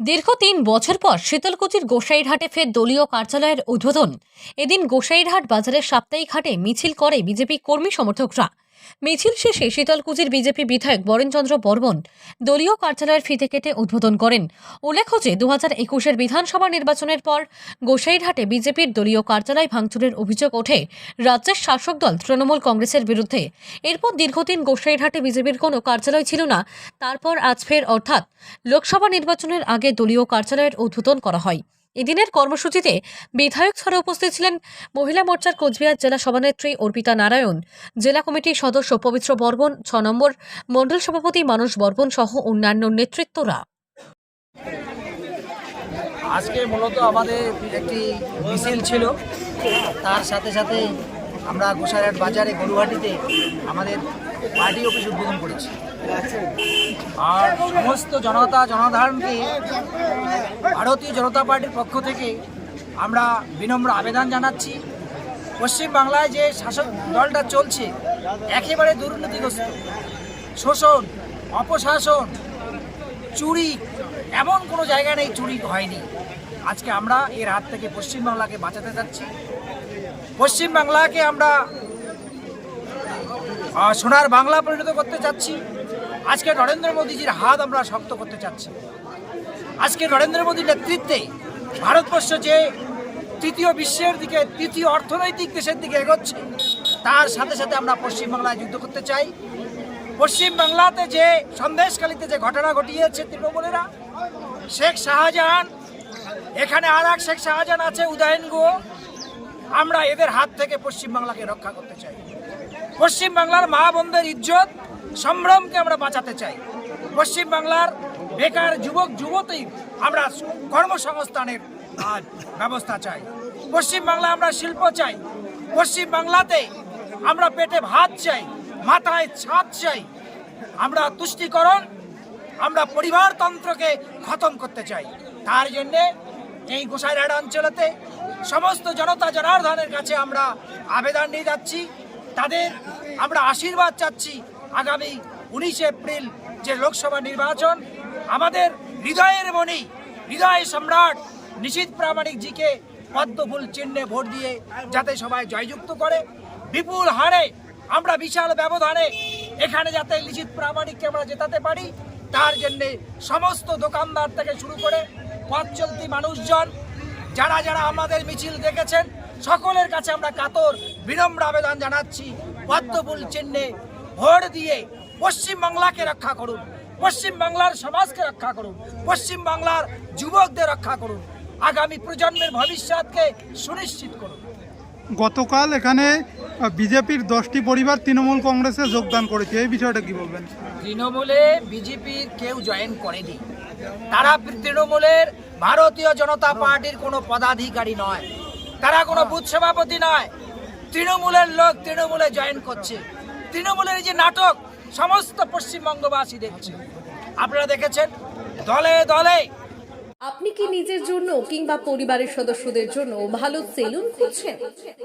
দীর্ঘ তিন বছর পর শীতলকুচির গোসাইরহাটে ফের দলীয় কার্যালয়ের উদ্বোধন। এদিন গোসাইরহাট বাজারের সাপ্তাহিক হাটে মিছিল করে বিজেপি কর্মী সমর্থকরা। মিছিল শেষে শীতলকুচির বিজেপি বিধায়ক বরেনচন্দ্র বর্মন দলীয় কার্যালয়ের ফিতে কেটে উদ্বোধন করেন। উল্লেখ্য যে দু হাজার একুশের বিধানসভা নির্বাচনের পর গোসাইরহাটে বিজেপির দলীয় কার্যালয় ভাঙচুরের অভিযোগ ওঠে। রাজ্যের শাসক দল তৃণমূল কংগ্রেসের বিরুদ্ধে। এরপর দীর্ঘদিন গোসাইরহাটে বিজেপির কোনো কার্যালয় ছিল না। তারপর আজ ফের অর্থাৎ লোকসভা নির্বাচনের আগে দলীয় কার্যালয়ের উদ্বোধন করা হয়। এদিনের কর্মসূচিতে বিধায়ক ছাড়া উপস্থিত ছিলেন মহিলা মোর্চার কোচবিহার জেলা সভানেত্রী অর্পিতা নারায়ণ, জেলা কমিটির সদস্য পবিত্র বর্মন, ছ নম্বর মণ্ডল সভাপতি মানস বর্মন সহ অন্যান্য নেতৃত্বরা। আজকে মূলত আমাদের একটি মিছিল ছিল। তার সাথে সাথে আমরা গোসাইরহাট বাজারে গরুহাটিতে আমাদের পার্টি অফিস উদ্বোধন করেছি। আর সমস্ত জনতা জনসাধারণকে ভারতীয় জনতা পার্টির পক্ষ থেকে আমরা বিনম্র আবেদন জানাচ্ছি। পশ্চিম বাংলায় যে শাসক দলটা চলছে, একেবারে দুর্নীতিগ্রস্ত। শোষণ, অপশাসন, চুরি, এমন কোনো জায়গা নেই চুরি হয়নি। আজকে আমরা এর হাত থেকে পশ্চিমবাংলাকে বাঁচাতে যাচ্ছি। পশ্চিমবাংলাকে আমরা সোনার বাংলা পরিণত করতে চাচ্ছি। আজকে নরেন্দ্র মোদীজির হাত আমরা শক্ত করতে চাচ্ছি। আজকে নরেন্দ্র মোদীর নেতৃত্বে ভারতবর্ষ যে তৃতীয় বিশ্বের দিকে, তৃতীয় অর্থনৈতিক দেশের দিকে এগোচ্ছে, তার সাথে সাথে আমরা পশ্চিমবাংলায় যুদ্ধ করতে চাই। পশ্চিম বাংলাতে যে সন্দেশকালীতে যে ঘটনা ঘটিয়েছে তৃণমূলেরা, শেখ শাহজাহান, এখানে আর এক শেখ শাহজাহান আছে, উদয়ন গো আমরা এদের হাত থেকে পশ্চিম বাংলাকে রক্ষা করতে চাই। পশ্চিম বাংলার মা বোনদের ইজ্জত সম্ভ্রমকে আমরা বাঁচাতে চাই। পশ্চিম বাংলার বেকার যুবক, যুবতী আমরা কর্মসংস্থানের ব্যবস্থা চাই। পশ্চিম বাংলা আমরা শিল্প চাই। পশ্চিম বাংলাতে আমরা পেটে ভাত চাই, মাথায় ছাদ চাই। আমরা তুষ্টিকরণ, আমরা পরিবারতন্ত্রকে খতম করতে চাই। তার জন্যে এই গোসাইরহাট অঞ্চলেতে সমস্ত জনতা জনার্দনের কাছে আমরা আবেদন নিয়ে যাচ্ছি। তাদের আমরা আশীর্বাদ চাচ্ছি। আগামী উনিশে এপ্রিল যে লোকসভা নির্বাচন, আমাদের হৃদয়ের মণি, হৃদয় সম্রাট নিশীত প্রামাণিকজিকে পদ্মফুল চিহ্নে ভোট দিয়ে যাতে সবাই জয়যুক্ত করে। বিপুল হারে আমরা বিশাল ব্যবধানে এখানে যাতে লিখিত প্রামাণিককে আমরা জেতাতে পারি, তার জন্যে সমস্ত দোকানদার থেকে শুরু করে পথ চলতি মানুষজন, যারা যারা আমাদের মিছিল দেখেছেন, সকলের কাছে আমরা কাতর, বিনম্র আবেদন জানাচ্ছি, পদ্মফুল চিহ্নে ভোট দিয়ে পশ্চিম বাংলাকে রক্ষা করুন পশ্চিম বাংলার সমাজকে রক্ষা করুন পশ্চিম বাংলার যুবকদের রক্ষা করুন। আগামী প্রজন্মের ভবিষ্যৎকে সুনিশ্চিত করুন। গতকাল এখানে বিজেপির দশটি পরিবার তৃণমূল কংগ্রেসে যোগদান করেছে। এই বিষয়টা কি বলবেন? তৃণমূলে বিজেপির কেউ জয়েন করেনি। তারা তৃণমূলের ভারতীয় জনতা পার্টির কোনো পদাধিকারী নয়। তারা কোনো বুথ সভাপতি নয়। তৃণমূলের লোক তৃণমূলে জয়েন করছে। তৃণমূলের যে নাটক সমস্ত পশ্চিমবঙ্গবাসী দেখছে। আপনারা দেখেছেন? দলে দলে। আপনি কি নিজের জন্য কিংবা পরিবারের সদস্যদের জন্য ভালো সেলুন খুঁজছেন?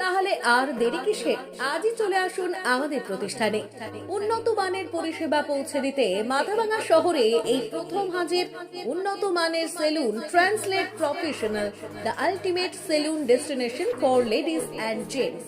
তাহলে আর দেরি কিসে? আজই চলে আসুন আমাদের প্রতিষ্ঠানে। উন্নত মানের পরিষেবা পৌঁছে দিতে মাথাভাঙা শহরে এই প্রথম হাজির উন্নত মানের salon translate professional, the ultimate salon destination for ladies and gents.